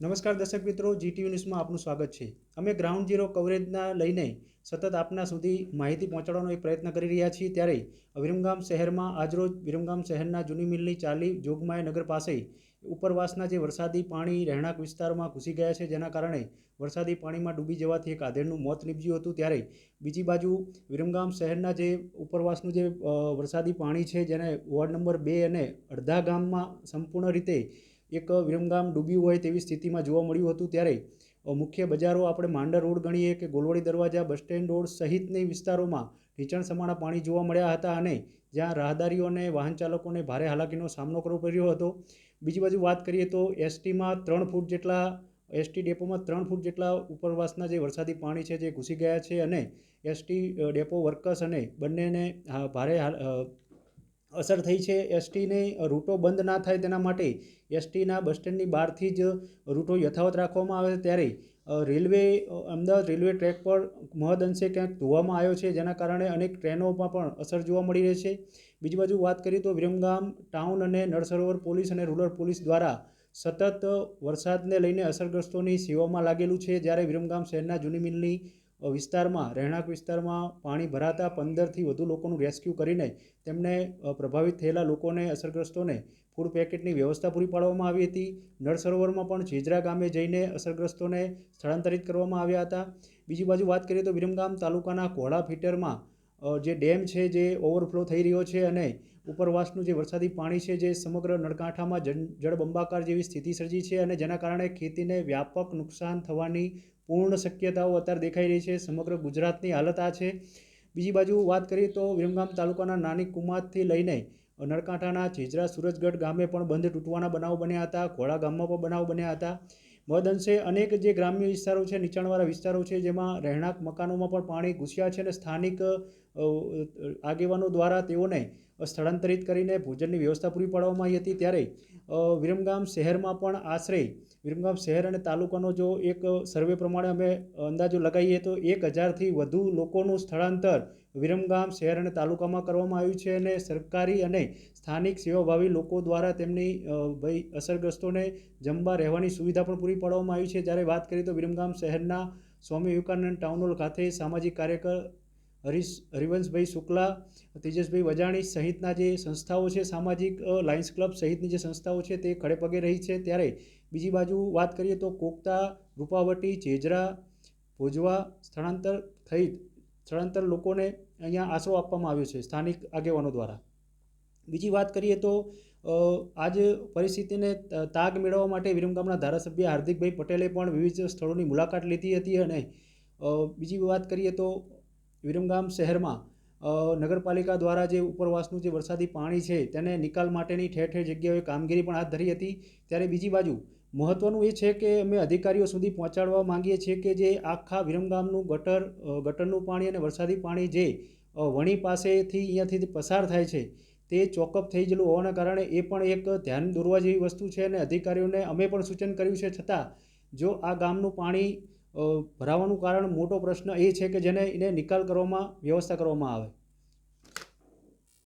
નમસ્કાર દર્શક મિત્રો જીટીયુ ન્યૂઝમાં આપનું સ્વાગત છે. અમે ગ્રાઉન્ડ ઝીરો કવરેજના લઈને સતત આપના સુધી માહિતી પહોંચાડવાનો એક પ્રયત્ન કરી રહ્યા છીએ. ત્યારે વિરમગામ શહેરમાં આજરોજ વિરમગામ શહેરના જૂની મિલની ચાલી જોગમાયા નગર પાસે ઉપરવાસના જે વરસાદી પાણી રહેણાંક વિસ્તારમાં ઘૂસી ગયા છે, જેના કારણે વરસાદી પાણીમાં ડૂબી જવાથી એક આધેડનું મોત નીપજ્યું હતું. ત્યારે બીજી બાજુ વિરમગામ શહેરના જે ઉપરવાસનું જે વરસાદી પાણી છે, જેને વોર્ડ નંબર બે અને અડધા ગામમાં સંપૂર્ણ રીતે એક વિરમગામ ડૂબ્યું હોય તેવી સ્થિતિમાં જોવા મળ્યું હતું ત્યારે મુખ્ય બજારો આપણે માંડર રોડ ગણીએ કે ગોલવાડી દરવાજા, બસ સ્ટેન્ડ રોડ સહિતની વિસ્તારોમાં નીચાણ સમાણા પાણી જોવા મળ્યા હતા અને જ્યાં રાહદારીઓ અને વાહન ચાલકોને ભારે હાલાકીનો સામનો કરવો પડ્યો હતો. બીજી બાજુ વાત કરીએ તો એસટીમાં ત્રણ ફૂટ જેટલા, એસટી ડેપોમાં ત્રણ ફૂટ જેટલા ઉપરવાસના જે વરસાદી પાણી છે જે ઘૂસી ગયા છે અને એસટી ડેપો વર્કર્સ અને બંનેને ભારે અસર થઈ છે. એસટીને રૂટો બંધ ના થાય તેના માટે એસટીના બસ સ્ટેન્ડની બહારથી જ રૂટો યથાવત રાખવામાં આવે ત્યારે રેલવે અમદાવાદ રેલવે ટ્રેક પર મહદ અંશે ક્યાંક ધોવામાં આવ્યો છે, જેના કારણે અનેક ટ્રેનોમાં પણ અસર જોવા મળી રહી છે. બીજી બાજુ વાત કરીએ તો વિરમગામ ટાઉન અને નળસરોવર પોલીસ અને રૂરલ પોલીસ દ્વારા સતત વરસાદને લઈને અસરગ્રસ્તોની સેવામાં લાગેલું છે. જ્યારે વિરમગામ શહેરના જૂની મિલની વિસ્તારમાં, રહેણાંક વિસ્તારમાં પાણી ભરાતા પંદરથી વધુ લોકોનું રેસ્ક્યુ કરીને તેમને પ્રભાવિત થયેલા લોકોને, અસરગ્રસ્તોને ફૂડ પેકેટની વ્યવસ્થા પૂરી પાડવામાં આવી હતી. નળ સરોવરમાં પણ જેજરા ગામે જઈને અસરગ્રસ્તોને સ્થળાંતરિત કરવામાં આવ્યા હતા. બીજી બાજુ વાત કરીએ તો વિરમગામ તાલુકાના કોળા ફીટરમાં જે ડેમ છે, જે ઓવરફ્લો થઈ રહ્યો છે અને ઉપરવાસનું જે વરસાદી પાણી છે, જે સમગ્ર નળકાંઠામાં જળ જળબંબાકાર જેવી સ્થિતિ સર્જી છે અને જેના કારણે ખેતીને વ્યાપક નુકસાન થવાની પૂર્ણ શક્યતાઓ અત્યારે દેખાઈ રહી છે. સમગ્ર ગુજરાતની હાલત આ છે. બીજી બાજુ વાત કરીએ તો વિરમગામ તાલુકાના નાની કુમાતથી લઈને નળકાંઠાના છેજરા સુરજગઢ ગામે પણ બંધ તૂટવાના બનાવ બન્યા હતા. ઘોડા ગામમાં પણ બનાવ બન્યા હતા. મહદઅંશે અનેક જે ગ્રામ્ય વિસ્તારો છે, નીચાણવાળા વિસ્તારો છે, જેમાં રહેણાંક મકાનોમાં પણ પાણી ઘૂસ્યા છે અને સ્થાનિક આગેવાનો દ્વારા તેઓને સ્થળાંતરિત કરીને ભોજનની વ્યવસ્થા પૂરી પાડવામાં આવી હતી. ત્યારે વિરમગામ શહેરમાં પણ આશરે, વિરમગામ શહેર અને તાલુકાનો જો એક સર્વે પ્રમાણે અમે અંદાજો લગાવીએ તો એક હજારથી વધુ લોકોનું સ્થળાંતર વિરમગામ શહેર અને તાલુકામાં કરવામાં આવ્યું છે અને સરકારી અને સ્થાનિક સેવાભાવી લોકો દ્વારા તેમની ભાઈ અસરગ્રસ્તોને જમવા રહેવાની સુવિધા પણ પૂરી પાડવામાં આવી છે. જ્યારે વાત કરીએ તો વિરમગામ શહેરના સ્વામી વિવેકાનંદ ટાઉન હોલ ખાતે સામાજિક કાર્યકર હરીશ, હરિવંશભાઈ શુક્લા, તેજસભાઈ વજાણી સહિતના જે સંસ્થાઓ છે, સામાજિક લાયન્સ ક્લબ સહિતની જે સંસ્થાઓ છે, તે ખડે પગે રહી છે. ત્યારે બીજી બાજુ વાત કરીએ તો કોકતા, રૂપાવટી જેજરા ભોજવા સ્થળાંતર થઈ, સ્થળાંતર લોકોને અહીંયા આશરો આપવામાં આવ્યો છે, સ્થાનિક આગેવાનો દ્વારા. બીજી વાત કરીએ તો આજ પરિસ્થિતિને તાગ મેળવવા માટે વિરમગામના ધારાસભ્ય હાર્દિકભાઈ પટેલે પણ વિવિધ સ્થળોની મુલાકાત લીધી હતી અને બીજી વાત કરીએ તો વિરમગામ શહેરમાં નગરપાલિકા દ્વારા જે ઉપરવાસનું જે વરસાદી પાણી છે તેને નિકાલ માટેની ઠેર ઠેર જગ્યાએ કામગીરી પણ હાથ ધરી હતી. ત્યારે બીજી બાજુ મહત્ત્વનું એ છે કે અમે અધિકારીઓ સુધી પહોંચાડવા માંગીએ છીએ કે જે આખા વિરમગામનું ગટર ગટરનું પાણી અને વરસાદી પાણી જે વણી પાસેથી અહીંયાથી પસાર થાય છે, તે ચોકઅપ થઈ ગયેલું હોવાના કારણે એ પણ એક ધ્યાન દોરવા જેવી વસ્તુ છે અને અધિકારીઓને અમે પણ સૂચન કર્યું છે. છતાં, જો આ ગામનું પાણી ભરાવાનું કારણ મોટો પ્રશ્ન એ છે કે જેને એને નિકાલ કરવામાં વ્યવસ્થા કરવામાં આવે.